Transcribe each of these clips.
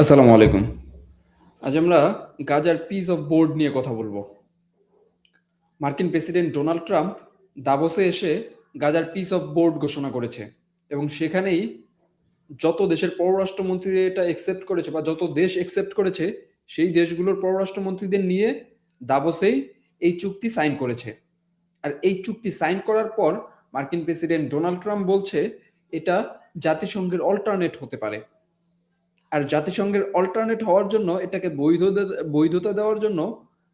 আসসালামু আলাইকুম। আজ আমরা গাজার পিস অফ বোর্ড নিয়ে কথা বলব। মার্কিন প্রেসিডেন্ট ডোনাল্ড ট্রাম্প দাভোসে এসে গাজার পিস অফ বোর্ড ঘোষণা করেছে এবং সেখানেই যত দেশের পররাষ্ট্রমন্ত্রী এটা একসেপ্ট করেছে বা যত দেশ একসেপ্ট করেছে, সেই দেশগুলোর পররাষ্ট্রমন্ত্রীদের নিয়ে দাভোসেই এই চুক্তি সাইন করেছে। আর এই চুক্তি সাইন করার পর মার্কিন প্রেসিডেন্ট ডোনাল্ড ট্রাম্প বলছে, এটা জাতিসংঘের অল্টারনেট হতে পারে। আর জাতিসংঘের অল্টারনেট হওয়ার জন্য, এটাকে বৈধ বৈধতা দেওয়ার জন্য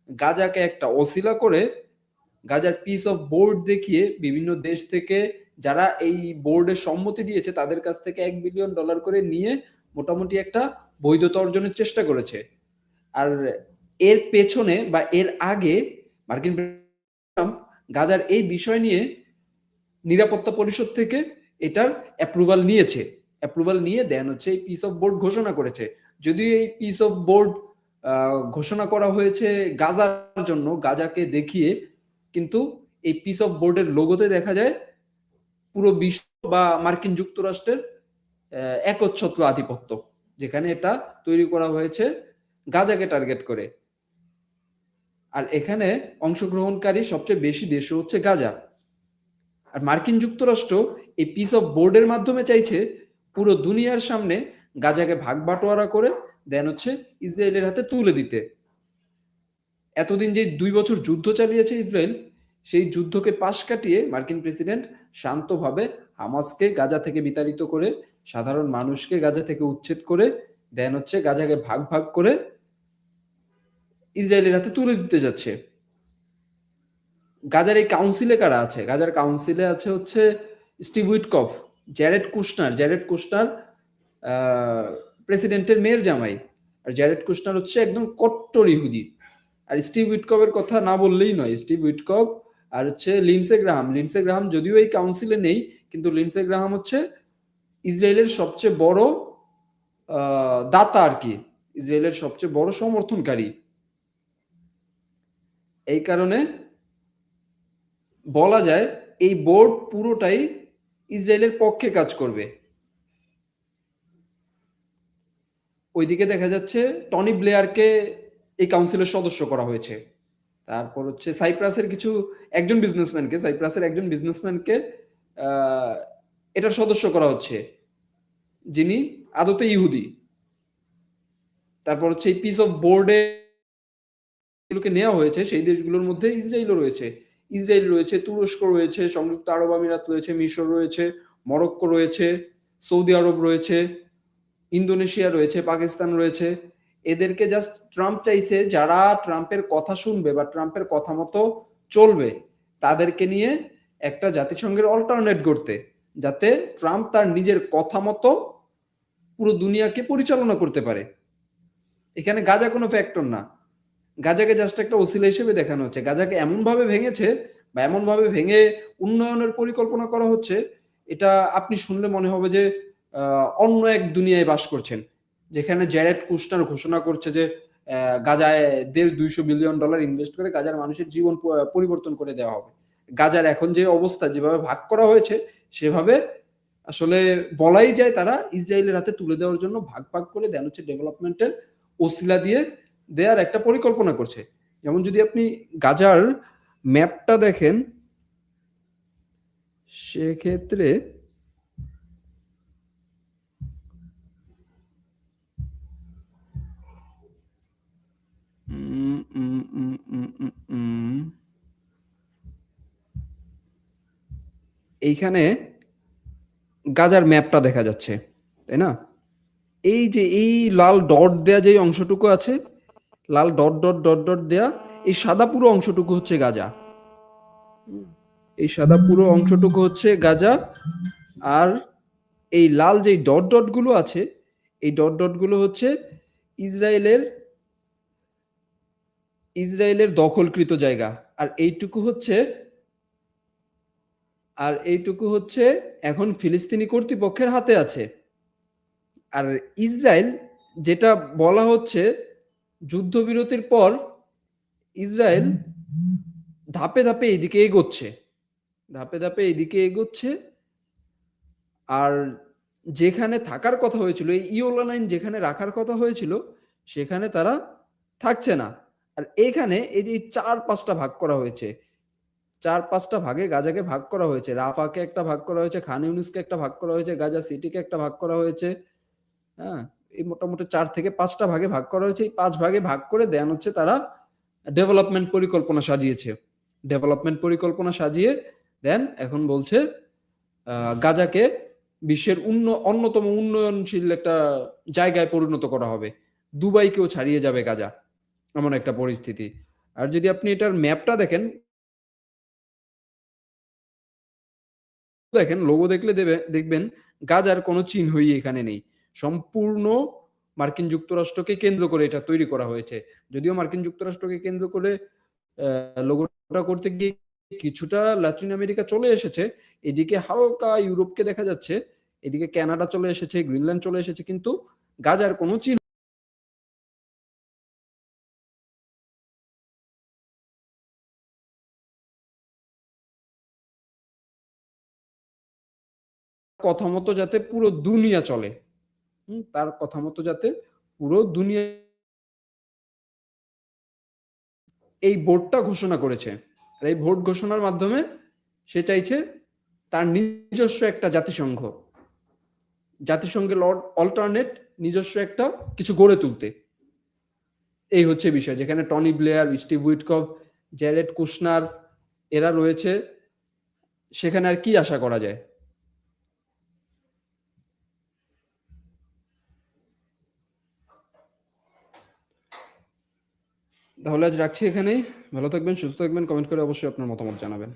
গাজাকে একটা অসিলা করে গাজার পিস অফ বোর্ড দেখিয়ে বিভিন্ন দেশ থেকে যারা এই বোর্ডের সম্মতি দিয়েছে, তাদের কাছ থেকে এক বিলিয়ন ডলার করে নিয়ে মোটামুটি একটা বৈধতা অর্জনের চেষ্টা করেছে। আর এর পেছনে বা এর আগে মার্কিন গাজার এই বিষয় নিয়ে নিরাপত্তা পরিষদ থেকে এটার অ্যাপ্রুভাল নিয়েছে। অ্যাপ্রুভাল নিয়ে দেন হচ্ছে এই পিস অফ বোর্ড ঘোষণা করেছে। যদিও এই পিস অফ বোর্ড ঘোষণা করা হয়েছে গাজার জন্য, গাজাকে দেখিয়ে কিন্তু এই পিস অফ বোর্ডের লোগোতে দেখা যায় পুরো বিশ্ব বা মার্কিন যুক্তরাষ্ট্রের একচ্ছত্র আধিপত্য, যেখানে এটা তৈরি করা হয়েছে গাজাকে টার্গেট করে। আর এখানে অংশগ্রহণকারী সবচেয়ে বেশি দেশ হচ্ছে গাজা। আর মার্কিন যুক্তরাষ্ট্র এই পিস অফ বোর্ডের মাধ্যমে চাইছে পুরো দুনিয়ার সামনে গাজাকে ভাগ বাটোয়ারা করে দেন হচ্ছে ইসরায়েলের হাতে তুলে দিতে। এতদিন যে দুই বছর যুদ্ধ চালিয়েছে ইসরায়েল, সেই যুদ্ধকে পাশ কাটিয়ে মার্কিন প্রেসিডেন্ট শান্তভাবে হামাসকে গাজা থেকে বিতাড়িত করে, সাধারণ মানুষকে গাজা থেকে উচ্ছেদ করে দেন হচ্ছে গাজাকে ভাগ ভাগ করে ইসরায়েলের হাতে তুলে দিতে যাচ্ছে। গাজার এই কাউন্সিলে কারা আছে? গাজার কাউন্সিলে আছে হচ্ছে Steve Witkoff. Jared Kushner Jared Kushner প্রেসিডেন্টের মেয়ের জামাই। আর জ্যারেড কুশনার হচ্ছে একদম কট্টর ইহুদি। আর স্টিভ উইটকফের কথা না বললেই নয়। স্টিভ উইটকফ আর হচ্ছে লিনসে গ্রাহাম লিনসে গ্রাহাম যদিও এই কাউন্সিলে নেই, কিন্তু লিনসে গ্রাহাম হচ্ছে ইসরায়েলের সবচেয়ে বড় দাতা আর কি। ইসরায়েলের সবচেয়ে বড় সমর্থনকারী। এই কারণে বলা যায় এই বোর্ড পুরোটাই ইসরায়েলের পক্ষে কাজ করবে। ওইদিকে দেখা যাচ্ছে টনি ব্লেয়ারকে এই কাউন্সিলের সদস্য করা হয়েছে। তারপর হচ্ছে সাইপ্রাসের কিছু একজন বিজনেসম্যানকে সাইপ্রাসের একজন বিজনেসম্যানকে এটার সদস্য করা হচ্ছে, যিনি আদতে ইহুদি। তারপর হচ্ছে এই পিস অফ বোর্ডে নেওয়া হয়েছে, সেই দেশগুলোর মধ্যে ইসরায়েলও রয়েছে। ইসরায়েল রয়েছে, তুরস্ক রয়েছে, সংযুক্ত আরব আমিরাত রয়েছে, মিশর রয়েছে, মরক্কো রয়েছে, সৌদি আরব রয়েছে, ইন্দোনেশিয়া রয়েছে, পাকিস্তান রয়েছে। এদেরকে জাস্ট ট্রাম্প চাইছে যারা ট্রাম্পের কথা শুনবে বা ট্রাম্পের কথা মতো চলবে, তাদেরকে নিয়ে একটা জাতিসংঘের অল্টারনেট করতে যাতে ট্রাম্প তার নিজের কথা মতো পুরো দুনিয়াকে পরিচালনা করতে পারে। এখানে গাজা কোনো ফ্যাক্টর না। গাজাকে জাস্ট একটা ওসিলা হিসেবে দেখানো হচ্ছে। গাজাকে এমনভাবে ভেঙেছে বা এমনভাবে ভেঙে উন্নয়নের পরিকল্পনা করা হচ্ছে, এটা আপনি শুনলে মনে হবে যে অন্য এক দুনিয়ায় বাস করছেন, যেখানে জ্যারেট কুস্টার ঘোষণা করছে যে গাজায় দেড় দুইশো বিলিয়ন ডলার ইনভেস্ট করে গাজার মানুষের জীবন পরিবর্তন করে দেওয়া হবে। গাজার এখন যে অবস্থা, যেভাবে ভাগ করা হয়েছে, সেভাবে আসলে বলাই যায় তারা ইসরায়েলের হাতে তুলে দেওয়ার জন্য ভাগ ভাগ করে দেন হচ্ছে ডেভেলপমেন্টের ওসিলা দিয়ে। দেয়ার একটা পরিকল্পনা করছে। যেমন যদি আপনি গাজার ম্যাপটা দেখেন, সেক্ষেত্রে এইখানে গাজার ম্যাপটা দেখা যাচ্ছে, তাই না? এই যে এই লাল ডট দেয়া যে অংশটুকু আছে লাল ডট ডট ডট ডট দেয়া। এই সাদা পুরো অংশটুকু হচ্ছে গাজা। এই সাদা পুরো অংশটুকু হচ্ছে গাজা। আর এই লাল যে ডট ডটগুলো আছে, এই ডট ডটগুলো হচ্ছে ইসরায়েলের ইসরায়েলের দখলকৃত জায়গা। আর এইটুকু হচ্ছে, আর এইটুকু হচ্ছে এখন ফিলিস্তিনি কর্তৃপক্ষের হাতে আছে। আর ইসরায়েল যেটা বলা হচ্ছে যুদ্ধবিরতির পর ইসরায়েল ধাপে ধাপে এইদিকে এগোচ্ছে। ধাপে ধাপে এইদিকে এগোচ্ছে। আর যেখানে থাকার কথা হয়েছিল, এই ইওলা লাইন যেখানে রাখার কথা হয়েছিল, সেখানে তারা থাকছে না। আর এখানে এই যে চার পাঁচটা ভাগ করা হয়েছে, চার পাঁচটা ভাগে গাজাকে ভাগ করা হয়েছে। রাফাকে একটা ভাগ করা হয়েছে, খান ইউনুসকে একটা ভাগ করা হয়েছে, গাজা সিটিকে একটা ভাগ করা হয়েছে। হ্যাঁ এই মোটামুটি চার থেকে পাঁচটা ভাগে ভাগ করা হয়েছে। এই পাঁচ ভাগে ভাগ করে দেন হচ্ছে তারা ডেভেলপমেন্ট পরিকল্পনা সাজিয়েছে। ডেভেলপমেন্ট পরিকল্পনা সাজিয়ে দেন এখন বলছে গাজাকে বিশ্বের উন্ন, অন্যতম উন্নয়নশীল একটা জায়গায় পরিণত করা হবে। দুবাইকেও ছাড়িয়ে যাবে গাজা। এমন একটা পরিস্থিতি। আর যদি আপনি এটার ম্যাপটা দেখেন দেখেন লোগো দেখলে দেবে, দেখবেন গাজার কোনো চিহ্নই এখানে নেই। সম্পূর্ণ মার্কিন যুক্তরাষ্ট্রকে কেন্দ্র করে এটা তৈরি করা হয়েছে। যদিও মার্কিন যুক্তরাষ্ট্রকে কেন্দ্র করে লোগোটা করতে গিয়ে কিছুটা লাতিন আমেরিকা চলে এসেছে, এদিকে হালকা ইউরোপকে দেখা যাচ্ছে, এদিকে ক্যানাডা চলে এসেছে, গ্রিনল্যান্ড চলে এসেছে, কিন্তু গাজার কোনো চিহ্ন কথা মতো যাতে পুরো দুনিয়া চলে। তার কথা মতো যাতে পুরো দুনিয়া এই ভোটটা ঘোষণা করেছে। আর এই ভোট ঘোষণার মাধ্যমে সে চাইছে তার নিজস্ব একটা জাতিসংঘ। জাতিসংঘের অল্টারনেট নিজস্ব একটা কিছু গড়ে তুলতে। এই হচ্ছে বিষয়, যেখানে Tony Blair, Steve Witkoff Jared Kushner এরা রয়েছে। সেখানে আর কি আশা করা যায়? তাহলে আজ রাখছি এখানেই। ভালো থাকবেন সুস্থ থাকবেন কমেন্ট করে অবশ্যই আপনার মতামত জানাবেন।